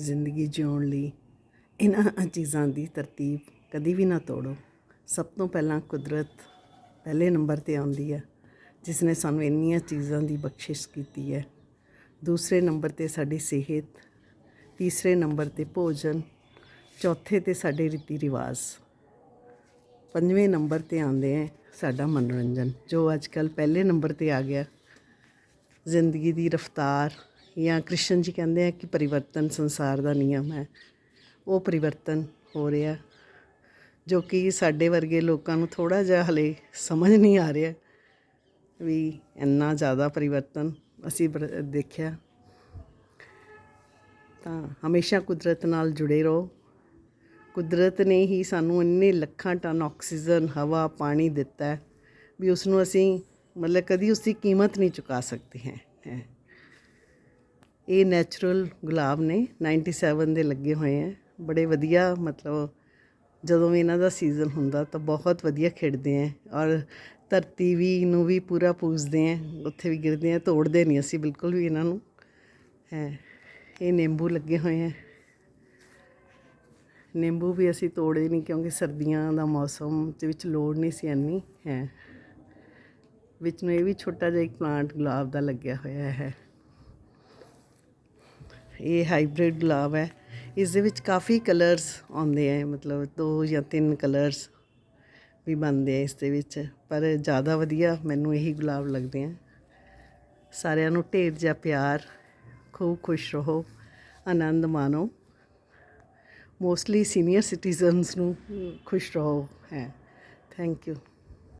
ਜ਼ਿੰਦਗੀ ਜਿਉਣ ਲਈ ਇਹਨਾਂ ਚੀਜ਼ਾਂ ਦੀ ਤਰਤੀਬ ਕਦੀ ਵੀ ਨਾ ਤੋੜੋ। ਸਭ ਤੋਂ ਪਹਿਲਾਂ ਕੁਦਰਤ ਪਹਿਲੇ ਨੰਬਰ ਤੇ ਆਉਂਦੀ ਹੈ ਜਿਸ ਨੇ ਸਾਨੂੰ ਇੰਨੀਆਂ ਚੀਜ਼ਾਂ ਦੀ ਬਖਸ਼ਿਸ਼ ਕੀਤੀ ਹੈ। ਦੂਸਰੇ ਨੰਬਰ ਤੇ ਸਾਡੀ ਸਿਹਤ, ਤੀਸਰੇ ਨੰਬਰ ਤੇ ਭੋਜਨ, ਚੌਥੇ ਤੇ ਸਾਡੇ ਰੀਤੀ ਰਿਵਾਜ। ਪੰਜਵੇਂ ਨੰਬਰ ਤੇ ਆਉਂਦੇ ਹੈ ਸਾਡਾ ਮਨੋਰੰਜਨ, ਜੋ ਅੱਜ ਕੱਲ ਪਹਿਲੇ ਨੰਬਰ ਤੇ ਆ ਗਿਆ। ਜ਼ਿੰਦਗੀ ਦੀ ਰਫ਼ਤਾਰ ਜਾਂ ਕ੍ਰਿਸ਼ਨ ਜੀ ਕਹਿੰਦੇ ਆ ਕਿ ਪਰਿਵਰਤਨ ਸੰਸਾਰ ਦਾ ਨਿਯਮ ਹੈ। ਉਹ ਪਰਿਵਰਤਨ ਹੋ ਰਿਹਾ, ਜੋ ਕਿ ਸਾਡੇ ਵਰਗੇ ਲੋਕਾਂ ਨੂੰ ਥੋੜਾ ਜਿਹਾ ਹਲੇ ਸਮਝ ਨਹੀਂ ਆ ਰਿਹਾ ਵੀ ਇੰਨਾ ਜ਼ਿਆਦਾ ਪਰਿਵਰਤਨ ਅਸੀਂ ਦੇਖਿਆ। ਤਾਂ ਹਮੇਸ਼ਾ ਕੁਦਰਤ ਨਾਲ ਜੁੜੇ ਰਹੋ। ਕੁਦਰਤ ਨੇ ਹੀ ਸਾਨੂੰ ਇੰਨੇ ਲੱਖਾਂ ਟਨ ਆਕਸੀਜਨ, ਹਵਾ, ਪਾਣੀ ਦਿੱਤਾ ਵੀ ਉਸ ਨੂੰ ਅਸੀਂ ਮਤਲਬ ਕਦੀ ਉਸ ਦੀ ਕੀਮਤ ਨਹੀਂ ਚੁਕਾ ਸਕਦੇ ਹੈ। ਇਹ ਨੈਚੁਰਲ ਗੁਲਾਬ ਨੇ 97 ਦੇ ਲੱਗੇ ਹੋਏ ਹੈ। ਬੜੇ ਵਧੀਆ, ਮਤਲਬ ਜਦੋਂ ਵੀ ਇਹਨਾਂ ਦਾ ਸੀਜ਼ਨ ਹੁੰਦਾ ਤਾਂ ਬਹੁਤ ਵਧੀਆ ਖਿੜਦੇ ਹੈ ਔਰ ਧਰਤੀ ਵੀ, ਨੂੰ ਵੀ ਪੂਰਾ ਪੂਜਦੇ ਹੈ। ਉੱਥੇ ਵੀ ਗਿਰਦੇ ਹੈ, ਤੋੜਦੇ ਨਹੀਂ ਅਸੀਂ ਬਿਲਕੁਲ ਵੀ ਇਹਨਾਂ ਨੂੰ। ਹੈ, ਇਹ ਨਿੰਬੂ ਲੱਗੇ ਹੋਏ ਹੈ। ਨਿੰਬੂ ਵੀ ਅਸੀਂ ਤੋੜੇ ਨਹੀਂ ਕਿਉਂਕਿ ਸਰਦੀਆਂ ਦਾ ਮੌਸਮ ਦੇ ਵਿੱਚ ਲੋੜ ਨਹੀਂ ਸੀ ਇੰਨੀ, ਹੈ। ਵਿੱਚ ਨੂੰ ਇਹ ਵੀ ਛੋਟਾ ਜਿਹਾ ਇੱਕ ਪਲਾਂਟ ਗੁਲਾਬ ਦਾ ਲੱਗਿਆ ਹੋਇਆ ਹੈ। ਇਹ ਹਾਈਬ੍ਰਿਡ ਗੁਲਾਬ ਹੈ। ਇਸ ਦੇ ਵਿੱਚ ਕਾਫੀ ਕਲਰਸ ਆਉਂਦੇ ਹੈ ਮਤਲਬ ਦੋ ਜਾਂ ਤਿੰਨ ਕਲਰਸ ਵੀ ਬਣਦੇ ਆ ਇਸ ਦੇ ਵਿੱਚ। ਪਰ ਜ਼ਿਆਦਾ ਵਧੀਆ ਮੈਨੂੰ ਇਹੀ ਗੁਲਾਬ ਲੱਗਦੇ ਆ। ਸਾਰਿਆਂ ਨੂੰ ਢੇਰ ਜਿਹਾ ਪਿਆਰ, ਖੂਬ ਖੁਸ਼ ਰਹੋ, ਆਨੰਦ ਮਾਣੋ। ਮੋਸਟਲੀ ਸੀਨੀਅਰ ਸਿਟੀਜ਼ਨਸ ਨੂੰ ਖੁਸ਼ ਰਹੋ, ਹੈ। Thank you